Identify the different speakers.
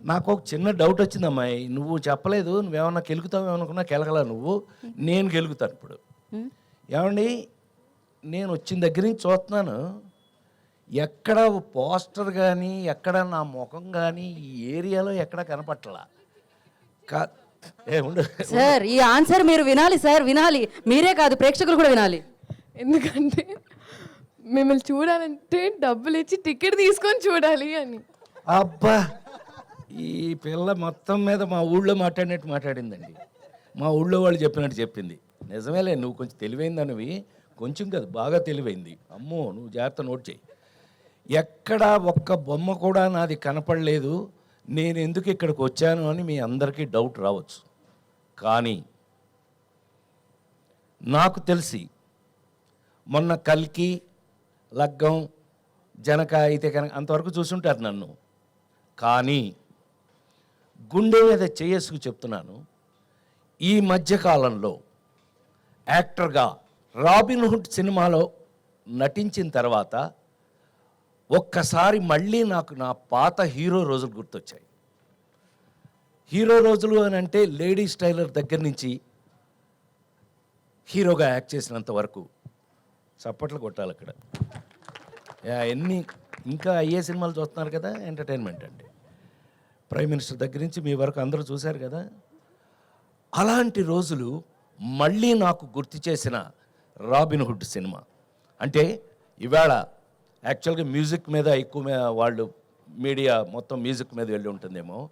Speaker 1: నాకు ఒక చిన్న డౌట్ వచ్చింది అమ్మాయి నువ్వు చెప్పలేదు నువ్వేమన్నా కెలుగుతావు అనుకున్నా కెలగలా నువ్వు. నేను గెలుగుతాను ఇప్పుడు. ఏమండి? నేను వచ్చిన దగ్గర నుంచి చూస్తున్నాను. ఎక్కడ పోస్టర్ కానీ ఎక్కడ నా ముఖం కానీ ఈ ఏరియాలో ఎక్కడ కనపట్టలా. కా
Speaker 2: సార్ ఈ ఆన్సర్ మీరు వినాలి సార్ వినాలి. మీరే కాదు ప్రేక్షకులు కూడా వినాలి.
Speaker 3: ఎందుకంటే మిమ్మల్ని చూడాలంటే డబ్బులు ఇచ్చి టికెట్ తీసుకొని చూడాలి అని.
Speaker 1: అబ్బా! ఈ పిల్ల మొత్తం మీద మా ఊళ్ళో మాట్లాడినట్టు మాట్లాడిందండి. మా ఊళ్ళో వాళ్ళు చెప్పినట్టు చెప్పింది. నిజమేలే నువ్వు కొంచెం తెలివైందనివి కొంచెం కాదు బాగా తెలివైంది. అమ్మో నువ్వు జాగ్రత్త నోట్ చేయి ఎక్కడ ఒక్క బొమ్మ కూడా నాది కనపడలేదు. నేను ఎందుకు ఇక్కడికి వచ్చాను అని మీ అందరికీ డౌట్ రావచ్చు. కానీ నాకు తెలిసి మొన్న కల్కి లగ్గం జనక అయితే కనుక అంతవరకు చూసుంటారు నన్ను. కానీ గుండె మీద చేసుకు చెప్తున్నాను. ఈ మధ్యకాలంలో యాక్టర్గా రాబిన్ హుడ్ సినిమాలో నటించిన తర్వాత ఒక్కసారి మళ్ళీ నాకు నా పాత హీరో రోజులు గుర్తొచ్చాయి. హీరో రోజులు అని అంటే లేడీస్ స్టైలర్ దగ్గర నుంచి హీరోగా యాక్ట్ చేసినంత వరకు చప్పట్లు కొట్టాలి అక్కడ. ఎన్ని ఇంకా అయ్యే సినిమాలు చూస్తున్నారు కదా ఎంటర్టైన్మెంట్ అండి ప్రైమ్ మినిస్టర్ దగ్గర నుంచి మీ వరకు అందరూ చూశారు కదా? అలాంటి రోజులు మళ్ళీ నాకు గుర్తు చేసిన రాబిన్హుడ్ సినిమా. అంటే ఇవాళ యాక్చువల్గా మ్యూజిక్ మీద ఎక్కువ వాళ్ళు మీడియా మొత్తం మ్యూజిక్ మీద వెళ్ళి ఉంటుందేమో.